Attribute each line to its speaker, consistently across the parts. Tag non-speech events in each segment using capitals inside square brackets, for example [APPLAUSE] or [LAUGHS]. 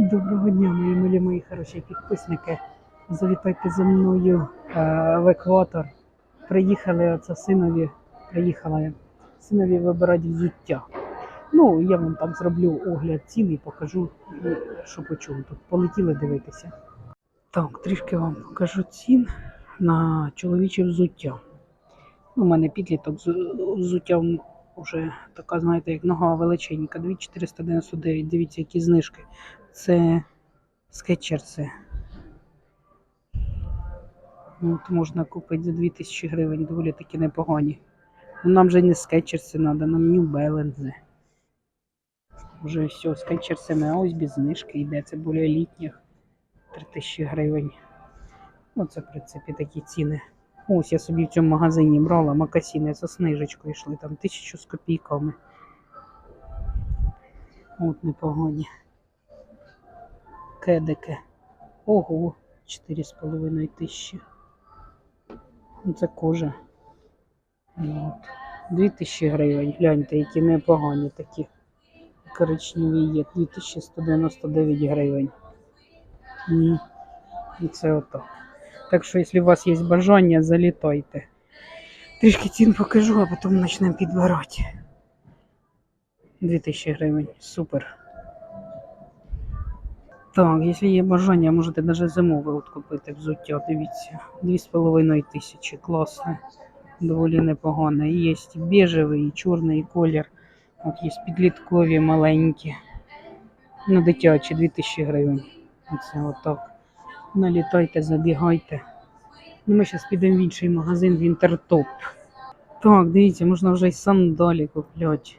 Speaker 1: Доброго дня, мої милі, мої хороші підписники. Завітайте зі мною е, в екватор. Приїхали оце синові. Приїхала я синові вибирати взуття. Ну, я вам так зроблю огляд цін і покажу, що по чому тут. Полетіли дивитися. Так, трішки вам покажу цін на чоловіче взуття. У мене підліток взуття вже така, знаєте, як нога величенька. 2499. Дивіться, які знижки. Це скетчерси. От можна купити за 2000 гривень, доволі таки непогані. Ну, нам же не скетчерси треба, нам New Balance. Вже все, скетчерсами, а ось без знижки йде. Це більш літніх 3000 гривень. Оце, в принципі, такі ціни. Ось я собі в цьому магазині брала макасіни за снижечкою йшли, там тисячу з копійками. От непогані. Кедики. Ого, 4,5 тисячі. Ну, Це кожа. От. 2 тисячі гривень. Гляньте, які непогані такі. Коричневі є. 2199 гривень. І це отак. Так що, якщо у вас є бажання, залітайте. Трішки цін покажу, а потім почнемо підбирати. 2000 гривень. Супер. Так, якщо є бажання, можете навіть зимове от купити взуття. Дивіться, 2,5 тисячі. Класне. Доволі непогане. І є і бежевий, і чорний колір. От є підліткові маленькі. Ну, дитячі 2000 гривень. Оце отак. Налітайте, забігайте. Ну, ми зараз підемо в інший магазин Вінтертоп. Так, дивіться, можна вже й сандалі купляти.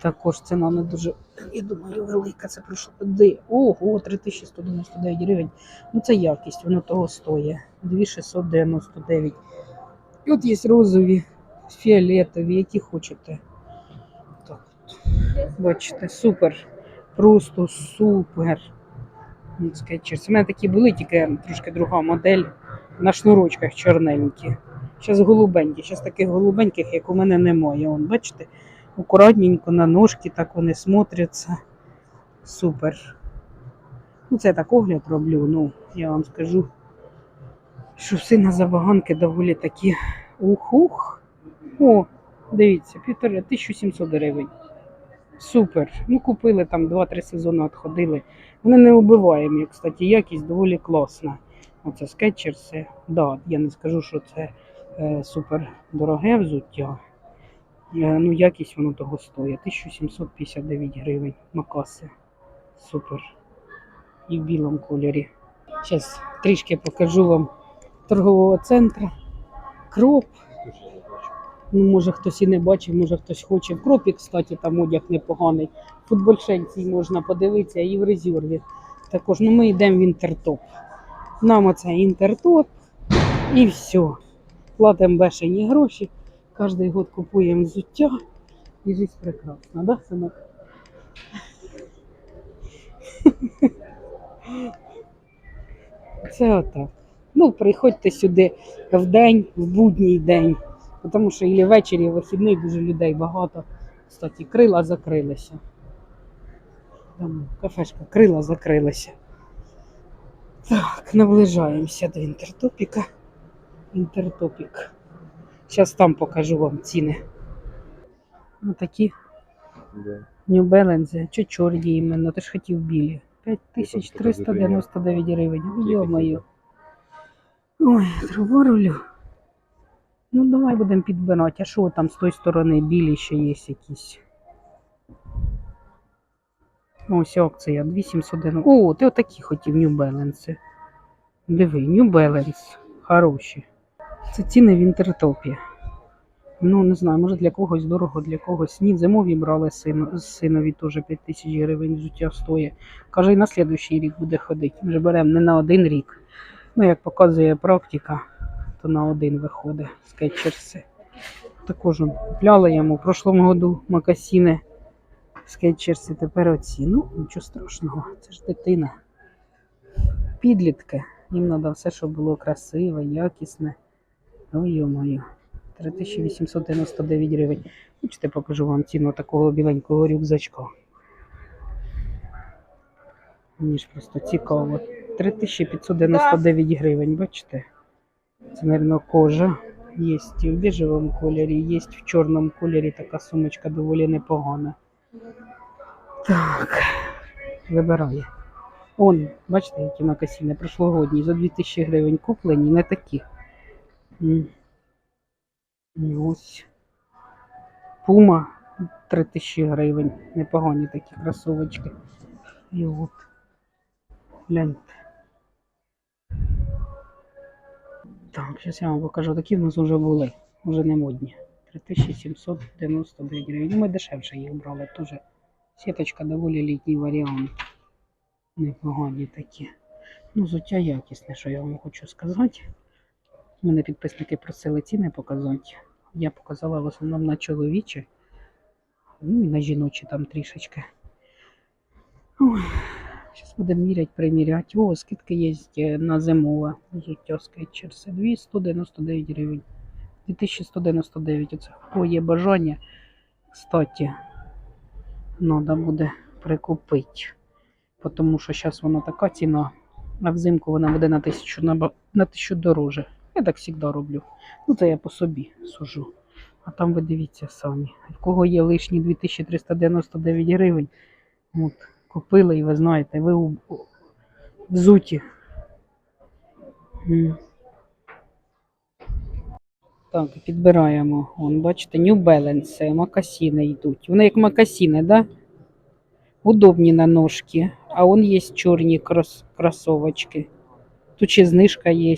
Speaker 1: Також ціна не дуже, я думаю, велика. Це пройшло. Де? Ого, 3199 гривень. Ну це якість, воно того стоїть. 2699. І от є розові, фіолетові, які хочете. Так, бачите, супер. Просто супер. Ну. У мене такі були, тільки трошки друга модель на шнурочках чорненькі. Зараз голубенькі. Зараз таких голубеньких, як у мене немає. Вон, бачите, акуратненько на ножки, так вони смотряться. Супер. Ну, це я так огляд роблю. Ну, я вам скажу, що всі на забаганки доволі такі ух-ух. О, дивіться, півтора 1700 гривень. Супер. Ну, купили там 2-3 сезони відходили. Вони не вбиваємі, кстати, якість доволі класна. Оце скетчерси. Да, я не скажу, що це е, супер дороге взуття. Е, ну, якість воно того стоїть. 1759 гривень. Макаси. Супер. І в білому кольорі. Зараз трішки покажу вам торгового центру. Кроп. Ну, може хтось і не бачив, може хтось хоче. В кропі, кстати, там одяг непоганий. Футбольшенці можна подивитися і в резерві. Також ну, ми йдемо в інтертоп. Нам оце інтертоп і все. Платимо бешені гроші. Кожний год купуємо взуття. І життя прекрасна, да, синок? Це отак. Ну, приходьте сюди в день, в будній день. Тому що і ввечері, і вихідний дуже людей багато. Кстати, крила закрилися. Там кафешка, крила закрилися. Так, наближаємося до інтертопіка. Інтертопік. Зараз там покажу вам ціни. Ну такі
Speaker 2: Да.
Speaker 1: New Balance, чи чорні іменно, ти ж хотів білі. 5399 гривень. Йо-моє. Ой, трубу рулю. Ну, давай будемо підбирати. А що там з тої сторони білі ще є якісь? Ось акція 2790. О, ти отакі хотів New Balance. Диви, New Balance. Хороші. Це ціни в інтертопі. Ну, не знаю, може для когось дорого, для когось ні. Зимові брали сину, синові теж 5 тисяч гривень взуття стоїть. Каже, і на слідуючий рік буде ходити. Ми вже беремо не на один рік. Ну, як показує практика, то на один виходить скетчерси. Також купляли йому в прошлому году макасіни скетчерси, тепер оці. Ну, нічого страшного, це ж дитина. Підлітки. Їм треба все, щоб було красиве, якісне. Ой, йо-моє. 3899 гривень. Хочете, покажу вам ціну такого біленького рюкзачка. Мені ж просто цікаво. 3599 гривень, бачите? Це, мабуть, кожа. Є в біжевому кольорі, є в чорному кольорі така сумочка доволі непогана. Так, вибираю. Он, бачите, які макасіни прошлогодні, за 2000 гривень куплені, не такі. І ось. Пума 3000 гривень. Непогані такі кросовочки. І от. Гляньте. Так, зараз я вам покажу. Такі в нас вже були. Вже не модні. 3799 гривень. Ну, ми дешевше їх брали. Теж сіточка доволі літній варіант. Непогані такі. Ну, взуття якісне, що я вам хочу сказати. Мене підписники просили ціни показати. Я показала в основному на чоловічі. Ну і на жіночі там трішечки. Зараз будемо міряти, приміряти. О, скидки є е, на зимове взуття скетчерси. 299 гривень. 2199. Оце. О, є бажання. Кстати, треба буде прикупити. Тому що зараз вона така ціна, а взимку вона буде на тисячу, на, на тисячу дороже. Я так завжди роблю. Ну, це я по собі сужу. А там ви дивіться самі. В кого є лишні 2399 гривень, от, купили і ви знаєте, ви у, взуті. Так, підбираємо. Вон, бачите, New Balance, макасіни йдуть. Вони як макасіни, да? Удобні на ножки. А вон є чорні крос, кросовочки. Тут ще знижка є.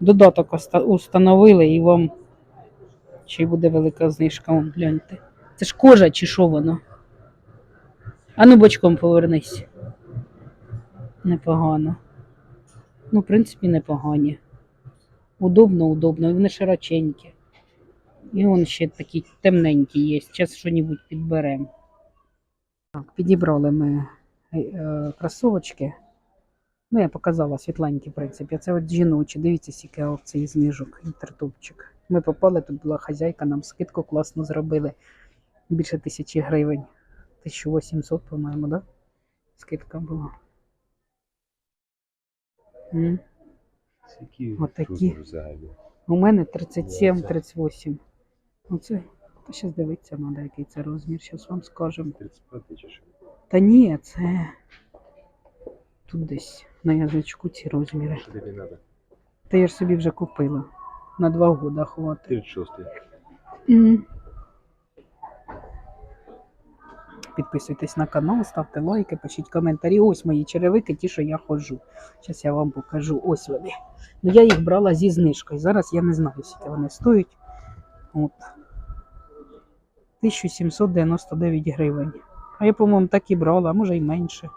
Speaker 1: Додаток установили і вам ще буде велика знижка. Вон, гляньте. Це ж кожа чи що воно? А ну бочком повернись. Непогано. Ну, в принципі, непогані. Удобно, удобно. І вони широченькі. І вон ще такі темненькі є. Зараз що-небудь підберемо. Так, підібрали ми е, е, кросовочки. Ну, я показала світленькі, в принципі. Це от жіночі. Дивіться, скільки опцій знижок, інтертупчик. Ми попали, тут була хазяйка, нам скидку класно зробили. Більше тисячі гривень. 1800, по-моєму, да? Скидка була. М. Отакі. У мене 37-38. Оце. Та зараз дивитися треба, який це розмір. Зараз вам скажемо.
Speaker 2: 35 чи що?
Speaker 1: Та ні, це тут десь на язичку ці розміри. Та я ж собі вже купила. На два года хватить.
Speaker 2: 36.
Speaker 1: Мгм. Підписуйтесь на канал, ставте лайки, пишіть коментарі. Ось мої черевики, ті, що я ходжу. Зараз я вам покажу. Ось вони. Ну, я їх брала зі знижкою. Зараз я не знаю, скільки вони стоять. От. 1799 гривень. А я, по-моєму, так і брала, а може й менше.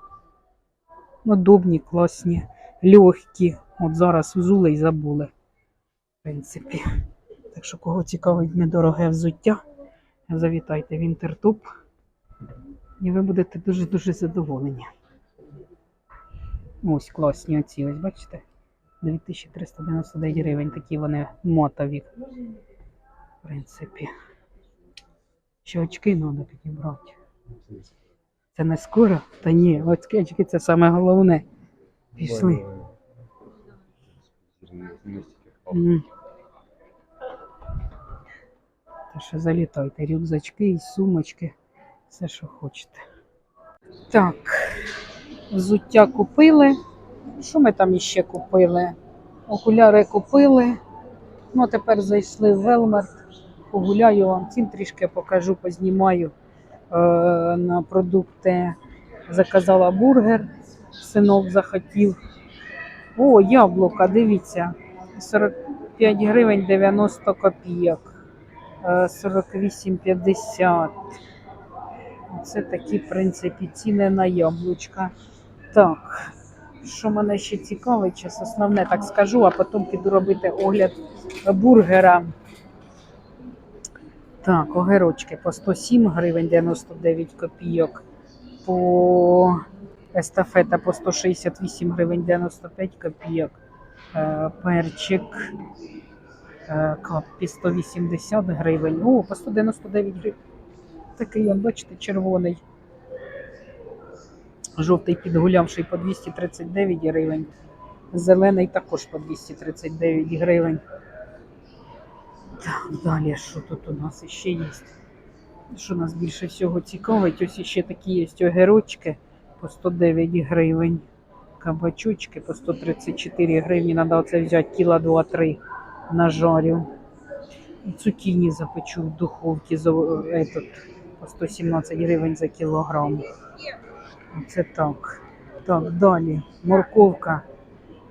Speaker 1: Удобні, класні, легкі. От зараз взули і забули. В принципі. Так що, кого цікавить недороге взуття, завітайте в інтертоп. І ви будете дуже-дуже задоволені. Ось класні оці, ось бачите? 2399 гривень, такі вони мотові. В принципі. Ще очки треба підібрати. Це не скоро? Та ні, очки це саме головне. Пішли. М. Та що залітайте, рюкзачки і сумочки, все, що хочете. Так, взуття купили. Що ми там іще купили? Окуляри купили. Ну, а тепер зайшли в Велмарт. Погуляю вам цін трішки покажу, познімаю на продукти. Заказала бургер, синок захотів. О, яблука, дивіться. 45 гривень 90 копійок. Е, 48,50. Це такі, в принципі, ціни на яблучка. Так, що мене ще цікавить, зараз основне так скажу, а потім піду робити огляд бургера. Так, огірочки по 107 гривень 99 копійок. По естафета по 168 гривень 95 копійок. Е, Перчик е, капі 180 гривень. О, по 199 гривень. Такий, он, бачите, червоний. Жовтий підгулявший по 239 гривень. Зелений також по 239 гривень. Так, далі, що тут у нас ще є? Що нас більше всього цікавить? Ось ще такі є огірочки по 109 гривень. Кабачочки по 134 гривні. Треба оце взяти кіла 2-3 на жарю. І цукіні запечу в духовці этот, по 117 гривень за кілограм. Оце так. Так, далі. Морковка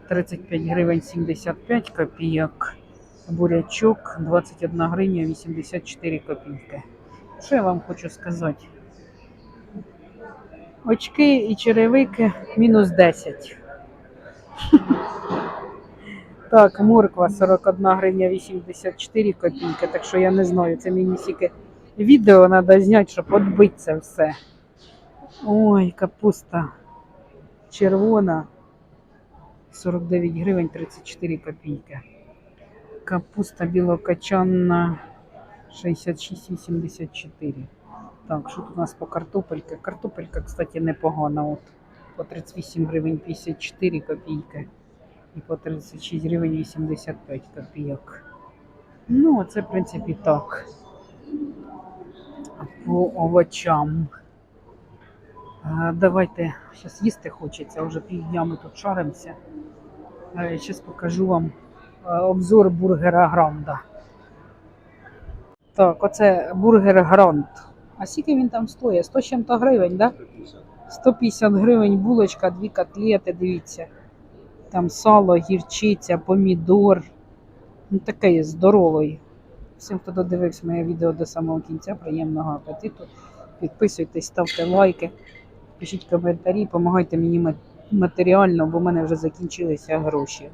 Speaker 1: 35 гривень 75 копійок. Бурячок 21 гривня 84 копійки. Що я вам хочу сказати? Очки і черевики мінус 10. [LAUGHS] Так, морква 41 гривня 84 копійки, так що я не знаю, це мені тільки відео треба зняти, щоб відбити це все. Ой, капуста червона 49 гривень 34 копійки. Капуста білокачанна 66,84. Так, що тут у нас по картопельці? Картопелька, кстати, непогана. От, по 38 гривень 54 копійки і по 36 гривень 85 копійок. Ну, це, в принципі, так. По овочам. Е, Давайте, зараз їсти хочеться, вже півдня ми тут шаримося. Зараз покажу вам е, обзор бургера Гранда. Так, оце бургер Гранд. А скільки він там стоїть? 100 з чим-то гривень, так? Да? 150 гривень булочка, дві котлети, дивіться. Там сало, гірчиця, помідор. Ну, такий здоровий. Всім, хто додивився моє відео до самого кінця, приємного апетиту. Підписуйтесь, ставте лайки, пишіть коментарі, допомагайте мені матеріально, бо в мене вже закінчилися гроші.